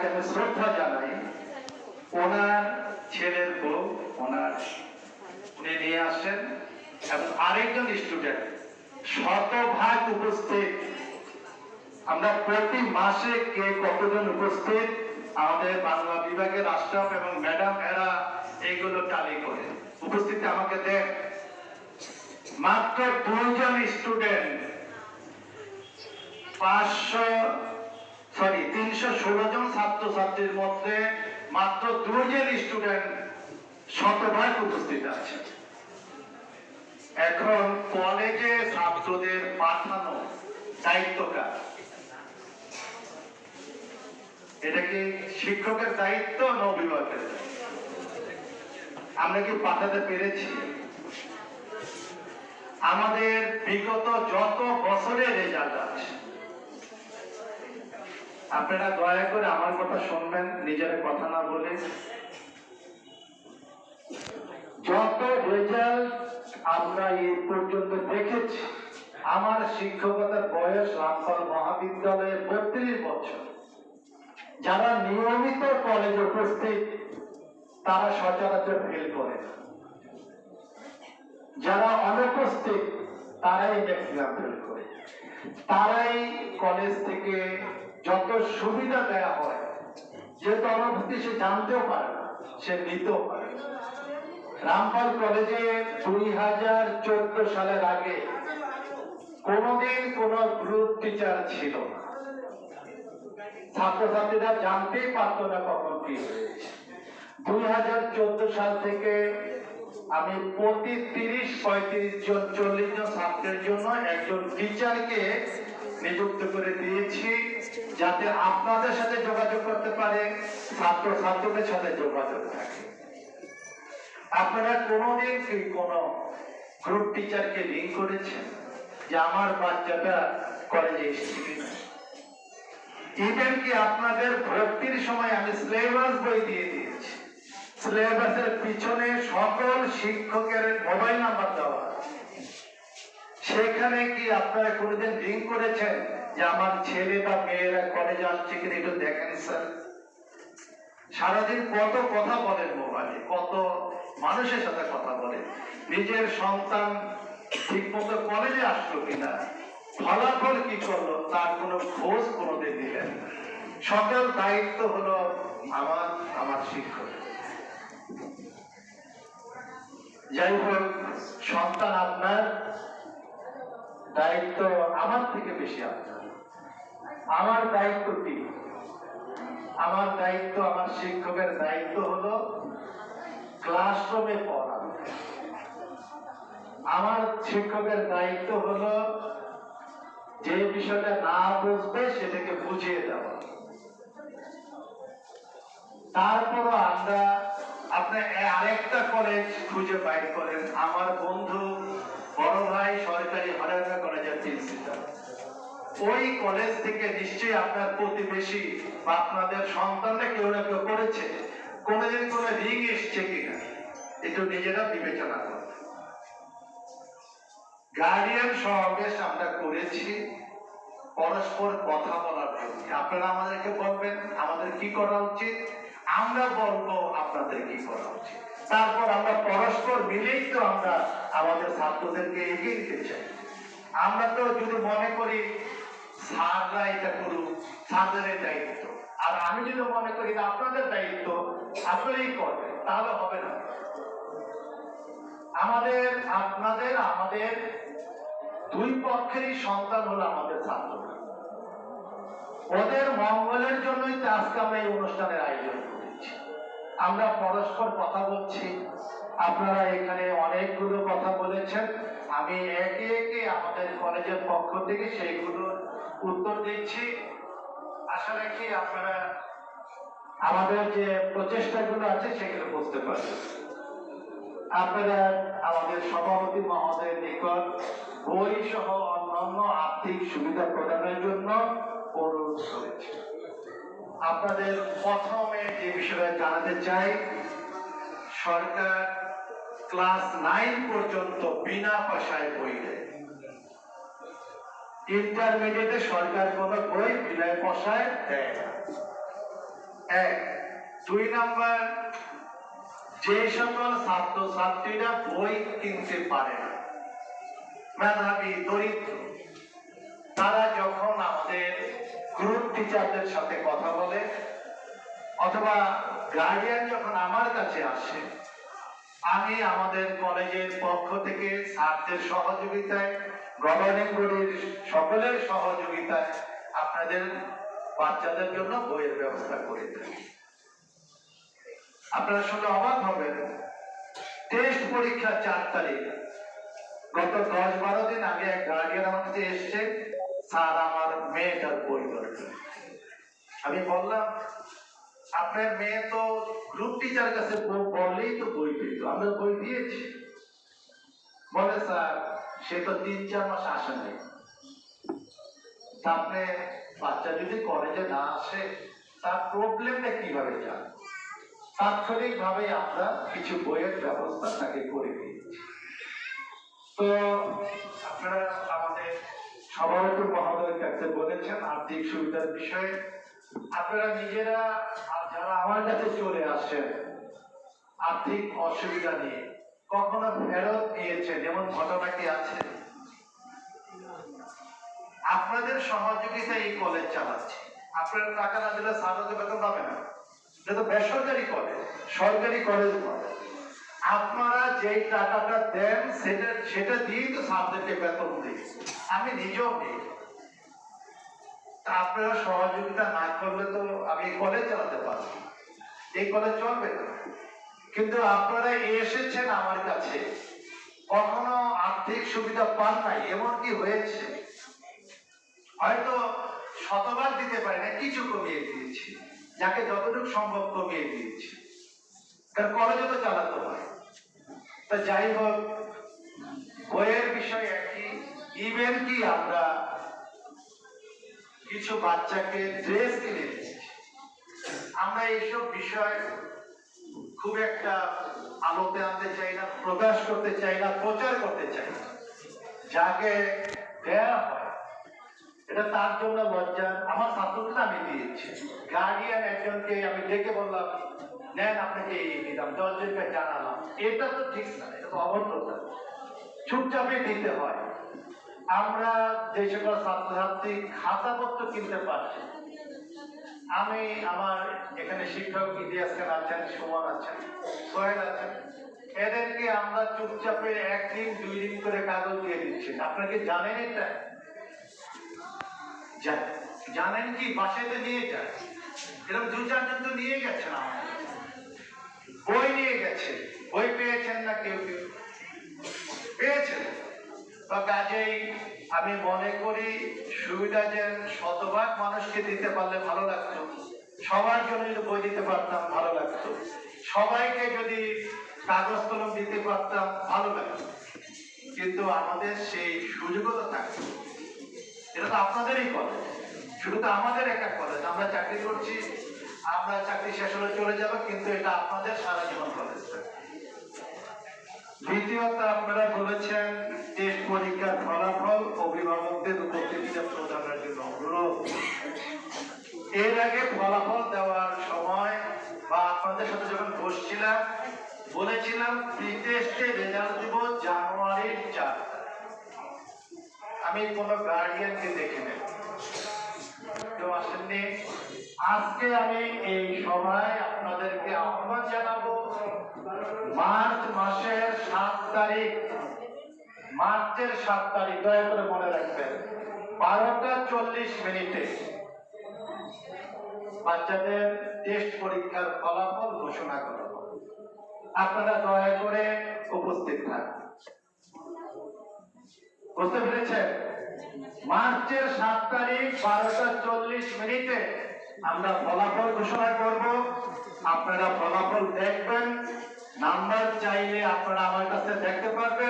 ওনাকে আমি শ্রদ্ধা জানাই। ওনার ছেলের বউ, ওনার উনি নিয়ে আসেন এবং আরেকজন স্টুডেন্ট শতভাগ উপস্থিত। আমরা প্রতি মাসে কে কতজন উপস্থিত? আমাদের বাংলা বিভাগের রাষ্ট্রপ এবং ম্যাডাম, এরা এইগুলো টালি করে। উপস্থিতি আমাকে দেন। মাত্র দুইজন স্টুডেন্ট পাঁচশো সরি তিনশো ষোলো জন ছাত্রছাত্রীর মধ্যে মাত্র দুইজন স্টুডেন্ট শতভাগ উপস্থিত আছে। এখন কলেজে ছাত্রদের পাঠানো দায়িত্ব কার এটা কি শিক্ষকের দায়িত্ব না অভিভাবকের? আমরা কি পাঠাতে পেরেছি? আমাদের বিগত যত বছরের রেজাল্ট আছে আপনারা দয়া করে আমার কথা শুনবেন, নিজের কথা না বলে। যত রেজাল্ট আমরা এই পর্যন্ত দেখেছি, আমার শিক্ষকতার বয়স রামপাল মহাবিদ্যালয়ে বত্রিশ বছর। যারা নিয়মিত কলেজে উপস্থিত, তারা সচরাচর ফেল করে। যারা অনুপস্থিত, তারাই ম্যাক্সিমাম ফেল করে। তারাই কলেজ থেকে যত সুবিধা দেয়া হয় যেহেতু অনুভূতি সে জানতেও পারে না, সে নিতেও পারে। রামপাল কলেজে দুই হাজার চোদ্দ সালের আগে কোনোদিন কোন গ্রুপ টিচার ছিল ছাত্রছাত্রীরা জানতেই পারতো না কখন কি হয়েছে। দুই হাজার চোদ্দ সাল থেকে আমি প্রতি তিরিশ পঁয়ত্রিশ জন, চল্লিশ জন ছাত্রের জন্য একজন টিচারকে নিযুক্ত করে দিয়েছি। যাতে আপনাদের সাথে যোগাযোগ করতে পারে ছাত্র ছাত্রদের সাথে যোগাযোগ থাকে। আপনারা কোনোদিন কি কোনো গ্রুপ টিচারকে লিঙ্ক করেছেন যে আমার বাচ্চাটা কলেজে এসেছে ইভেন কি আপনাদের ভর্তির সময় আমি সিলেবাস বই দিয়ে দিয়েছি। সিলেবাসের পিছনে সকল শিক্ষকের মোবাইল নাম্বার দেওয়া সেখানে কি আপনারা কোনোদিন লিঙ্ক করেছেন? যে আমার ছেলে বা মেয়েরা কলেজে আসছে কিনা একটু দেখেন স্যার। সারাদিন কত কথা বলেন মোবাইলে কত মানুষের সাথে কথা বলেন। নিজের সন্তান ঠিক মতো কলেজে আসলো কিনা, ফলাফল কি করল, তার কোনো খোঁজ কোনোদিন দিলেন। সকল দায়িত্ব হলো আমার আমার শিক্ষক। যাই হোক, সন্তান আপনার, দায়িত্ব আমার থেকে বেশি আপনার। আমার দায়িত্ব কি? আমার দায়িত্ব আমার শিক্ষকের দায়িত্ব হলো ক্লাসরুমে পড়ানো আমার শিক্ষকের দায়িত্ব হলো যে বিষয়টা না বুঝবে সেটাকে বুঝিয়ে দেওয়া। তারপরও আমরা আপনি আরেকটা কলেজ খুঁজে বাইর করেন। আমার বন্ধু, বড় ভাই সরকারি হরাকা কলেজের প্রিন্সিপাল ওই কলেজ থেকে নিশ্চয়ই আপনার প্রতিবেশী বা আপনাদের সন্তানরা কেউ না কেউ করেছে। কোনোদিন কোনো রিং এসছে কিনা একটু নিজেরা বিবেচনা করুন। গার্ডিয়ান সমাবেশ আমরা করেছি, পরস্পর কথা বলার জন্য। আপনারা আমাদেরকে বলবেন, আমাদের কি করা উচিত? আমরা বলব, আপনাদের কি করা উচিত? তারপর আমরা পরস্পর মিলেই তো আমরা আমাদের ছাত্রদেরকে এগিয়ে দিতে চাই। আমরা তো যদি মনে করি স্যাররা এটা করুক, স্যারদের দায়িত্ব। আর আমি যদি মনে করি আপনাদের দায়িত্ব আপনারাই করবেন তাহলে হবে না। আমাদের, আপনাদের, আমাদের দুই পক্ষেরই সন্তান হলো আমাদের ছাত্ররা ওদের মঙ্গলের জন্যই তো আজকে আমরা এই অনুষ্ঠানের আয়োজন করেছি। আমরা পরস্পর কথা বলছি। আপনারা এখানে অনেকগুলো কথা বলেছেন। আমি একে একে আমাদের কলেজের পক্ষ থেকে সেইগুলোর উত্তর দিচ্ছি। আশা রাখি আপনারা আমাদের যে প্রচেষ্টাগুলো আছে সেগুলো বুঝতে পারবেন। আপনারা আমাদের সভাপতি মহোদয়ের নিকট বই সহ অন্যান্য আর্থিক সুবিধা প্রদানের জন্য অনুরোধ করেছি। আপনাদের প্রথমে যে বিষয়ে জানাতে চাই, সরকার ক্লাস নাইন পর্যন্ত বিনা পয়সায় বই দেয়। ইন্টারমিডিয়েটে সরকার কোনো বই বিনা পয়সায় দেয় না। এক, দুই নাম্বার, যে সকল ছাত্র ছাত্রীরা বই কিনতে পারে না, মেধাবী, দরিদ্র, তারা যখন আমাদের গ্রুপ টিচারদের সাথে কথা বলে, অথবা গার্ডিয়ান যখন আমার কাছে আসে, আমি আমাদের কলেজের পক্ষ থেকে স্যারদের সহযোগিতায় গভর্নিং বডির সকলের সহযোগিতায় আপনাদের বাচ্চাদের জন্য বইয়ের ব্যবস্থা করে থাকি আপনারা শুনে অবাক হবেন টেস্ট পরীক্ষা চার তারিখ। গত দশ বারো দিন আগে এক গার্ডিয়ান আমার কাছে এসছে, স্যার, আমার মেয়েটার বই আমি বললাম, আপনার মেয়ে তো গ্রুপ টিচার কাছে বললেই তো বই পেত, আমরা বই দিয়েছি। বলে, স্যার, সে তো তিন চার মাস আসে নাই আপনি বাচ্চা যদি কলেজে না আসে, তার প্রবলেমটা কীভাবে জান তাৎক্ষণিক ভাবে আমরা কিছু বইয়ের ব্যবস্থা তাকে করে দিয়েছি তো আপনারা আমাদের সভাপতি মহোদয়ের কাছে বলেছেন আর্থিক সুবিধার বিষয়ে। আপনারা নিজেরা যারা আমার কাছে চলে আসেন আর্থিক অসুবিধা নিয়ে, কখনো ফেরত দিয়েছেন এমন ঘটনা কি আছে? আপনাদের সহযোগিতায় এই কলেজ চালাচ্ছে, আপনারা টাকা না দিলে সাধারণত বেতন পাবে না। এটা তো বেসরকারি কলেজ সরকারি কলেজ নয় আপনারা যেই টাকাটা দেন, সেটা সেটা দিয়েই তো সাবজেক্টে বেতন দিই আমি নিজেও নেই। আপনারা সহযোগিতা না করলে তো আমি এই কলেজ চালাতে পারব এই কলেজ চলবে না। কিন্তু আপনারা এসেছেন আমার কাছে। কখনো আর্থিক সুবিধা পান নাই, এমন কি হয়েছে? হয়তো শতভাগ দিতে পারি না, কিছু কমিয়ে দিয়েছি। যাকে যতটুকু সম্ভব কমিয়ে দিয়েছি। কারণ কলেজে তো চালাতে হয়। তা যাই হোক, বইয়ের বিষয় একই ইভেন কি আমরা কিছু বাচ্চাকে ড্রেস কিনে আমরা এইসব বিষয় খুব একটা আলোতে আনতে চাই না, প্রকাশ করতে চাই না, প্রচার করতে চাই না। যাকে দেয়া হয় এটা তার জন্য লজ্জা। আমার ছাত্রকে আমি দিয়েছি। গার্ডিয়ান একজনকে আমি ডেকে বললাম, নেন আপনাকে এই দিলাম, দশজনকে জানালাম। এটা তো ঠিক না, এটা তো অভদ্রতা। চুপচাপে দিতে হয়। আমরা যে সকল ছাত্রছাত্রী খাতাপত্র কিনতে পারছি। আমি আমার এখানে শিক্ষক ইতিহাস আছেন সুমন আছেন, সোহেল আছেন। এদেরকে আমরা চুপচাপে একদিন, দুই দিন করে কাগজ দিয়ে দিচ্ছি। আপনাকে জানেন এটা? যা- জানেন কি বাসাতে নিয়ে যায় এরকম দু চারজন তো নিয়ে গেছেন আমার বই নিয়ে গেছে। বই পেয়েছেন না কেউ কেউ? পেয়েছেন? তো কাজেই আমি মনে করি সুবিধা যে শতভাগ মানুষকে দিতে পারলে ভালো লাগতো। সবার জন্য যদি বই দিতে পারতাম, ভালো লাগতো। সবাইকে যদি কাগজ কলম দিতে পারতাম, ভালো লাগতো। কিন্তু আমাদের সেই সুযোগও তো থাকতো। তো আপনাদেরই কলেজ শুধু তো আমাদের একটা কলেজ আমরা চাকরি করছি, আমরা চাকরি শেষ হলে চলে যাব, কিন্তু এটা আপনাদের সারা জীবন কলেজ দ্বিতীয়ত আপনারা বলেছেন টেস্ট পরীক্ষার ফলাফল অভিভাবকদের উপস্থিতিতে প্রদানের জন্য অনুরোধ। এর আগে ফলাফল দেওয়ার সময় বা আপনাদের সাথে যখন বসছিলাম, বলেছিলাম প্রি টেস্টে রেজাল্ট দিব জানুয়ারির চার। আমি কোনো গার্ডিয়ানকে দেখি নাই কেউ আসেননি। আজকে আমি এই সভায় আপনাদেরকে আহ্বান জানাব, মার্চ মাসের সাত তারিখ। মার্চের সাত তারিখ, দয়া করে মনে রাখবেন। বারোটা চল্লিশ মিনিটে। বাচ্চাদের টেস্ট পরীক্ষার ফলাফল ঘোষণা করা আপনারা দয়া করে উপস্থিত থাকবেন বুঝতে পেরেছেন মার্চের সাত তারিখ, বারোটা চল্লিশ মিনিটে আমরা ফলাফল ঘোষণা করব। আপনারা ফলাফল দেখবেন। নাম্বার চাইলে আপনারা আমার কাছে দেখতে পারবেন।